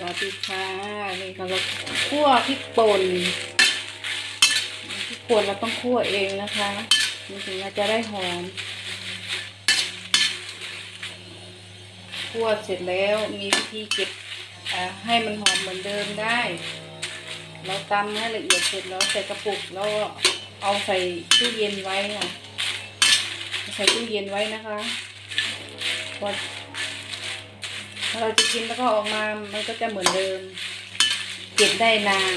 วัสดีค่ะนี่เราคั่วพริกป่นพริกป่นเราต้องคั่วเองนะคะมันถึงจะได้หอมคั่วเสร็จแล้วมีวิธีเก็บให้มันหอมเหมือนเดิมได้ เราตำให้ละเอียดเสร็จแล้วใส่กระปุกแล้วเอาใส่ตู้เย็นไว้ค่ะใส่ตู้เย็นไว้นะคะพอ ถ้าเราจะกินแล้วก็ออกมามันก็จะเหมือนเดิม เก็บได้นาน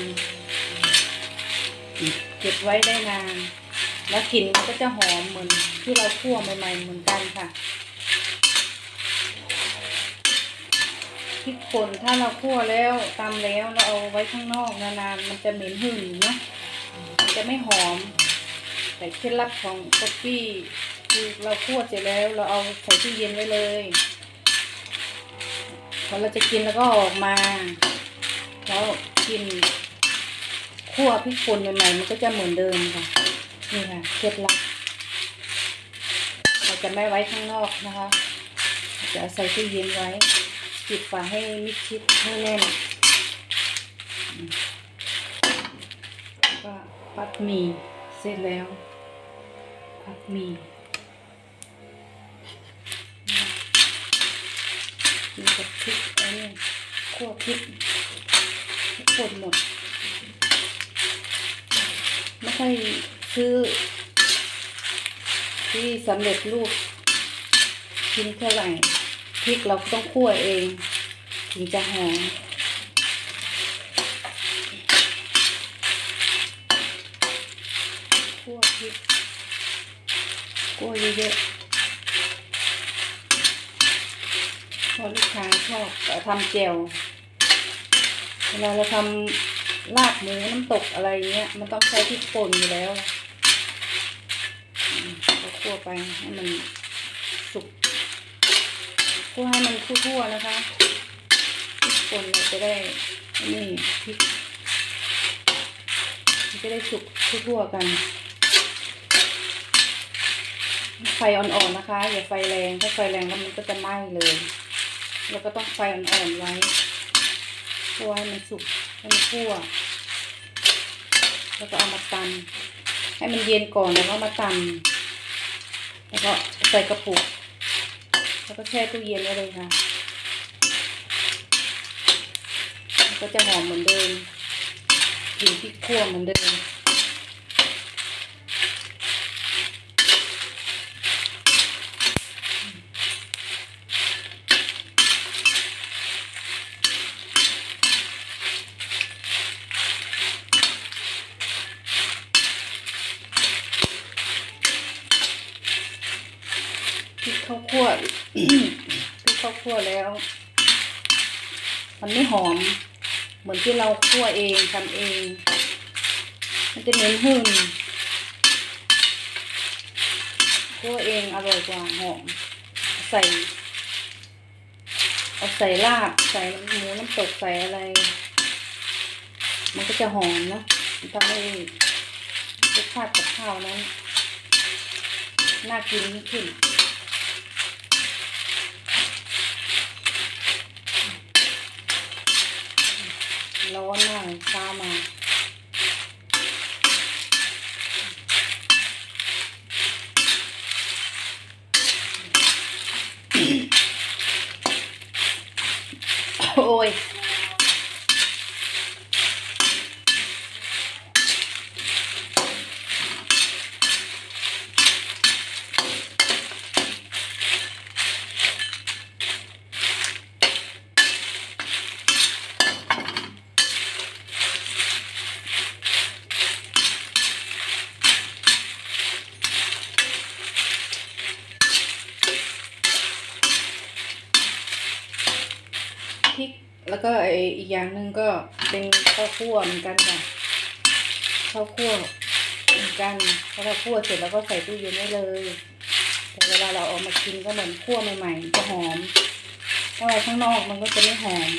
เก็บไว้ได้นาน แล้วกลิ่นมันก็จะหอมเหมือนที่เราคั่วใหม่ๆเหมือนกันค่ะพริกป่นถ้าเราคั่วแล้วตำแล้วเราเอาไว้ข้างนอกนานๆมันจะเหม็นหึ่งเนาะมันจะไม่หอม แต่เคล็ดลับของก๊อปปี้คือเราคั่วเสร็จแล้วเราเอาใส่ตู้เย็นไว้เลย พอเราจะกินแล้วก็ออกมา แล้วกินคั่วพริกป่นใหม่ๆมันก็จะเหมือนเดิมค่ะ นี่ค่ะเคล็ดลับเราจะไม่ไว้ข้างนอกนะคะ จะใส่ตู้เย็นไว้ปิดฝาให้มิดชิดให้แน่นแล้วก็ปัดหมี่เสร็จแล้วปัดหมี่ มีกับพริกอันนี้คั่วพริกป่นหมด ไม่ค่อยซื้อ ที่สำเร็จรูปกินเท่าไหร่พริกเราต้องคั่วเอง ถึงจะหอมคั่วพริกคั่วเยอะๆ เพราะลูกค้าชอบทำแจวเวลาเราทำลาบหมูน้ำตกอะไรเงี้ย มันต้องใช้พริกป่นอยู่แล้วก็คั่วไปให้มันสุกคั่วให้มันทั่วๆนะคะพริกป่นเราจะได้นี่พริกมันจะได้สุกทั่วๆกันไฟอ่อนๆนะคะ อย่าไฟแรง ถ้าไฟแรงแล้วมันก็จะไหม้เลย แล้วก็ต้องไฟอ่อนๆไว้คั่วให้มันสุกให้มันคั่ว แล้วก็เอามาตำให้มันเย็นก่อนแล้วก็มาตำแล้วก็ใส่กระปุก แล้วก็แช่ตู้เย็นไว้เลยค่ะก็จะหอมเหมือนเดิมกลิ่นพริกคั่วเหมือนเดิม ข้าวคั่วพริกข้าวคั่วแล้ว มันไม่หอม เหมือนที่เราคั่วเองทำเอง มันจะเหม็นหึ่งคั่วเองอร่อยกว่าหอม ใส่เอาใส่ลาบใส่หมูน้ำตกใส่อะไร มันก็จะหอมนะทำให้รสชาติกับข้าวนั้นน่ากินขึ้น ร้อน มา พริก แล้วก็ไออีกอย่างหนึ่งก็เป็นข้าวคั่วเหมือนกันค่ะข้าวคั่วเหมือนกันพอเราคั่วเสร็จแล้วก็ใส่ตู้เย็นไว้เลยแต่เวลาเราเออกมากินก็เหมือนคั่วใหม่ๆจะหอมถ้าไว้ข้างนอกมันก็จะไม่หอม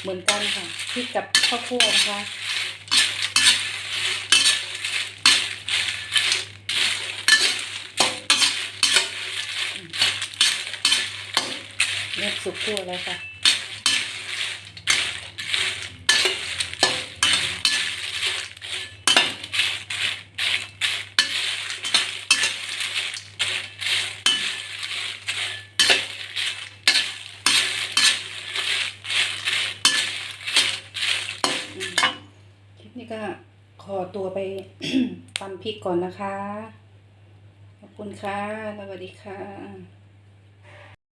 เหมือนกันค่ะพริกกับข้าวคั่วนะคะเริ่สุกคั่วแล้วค่ะ ก็ขอตัวไปตำพริกก่อนนะคะ ขอบคุณค่ะ สวัสดีค่ะ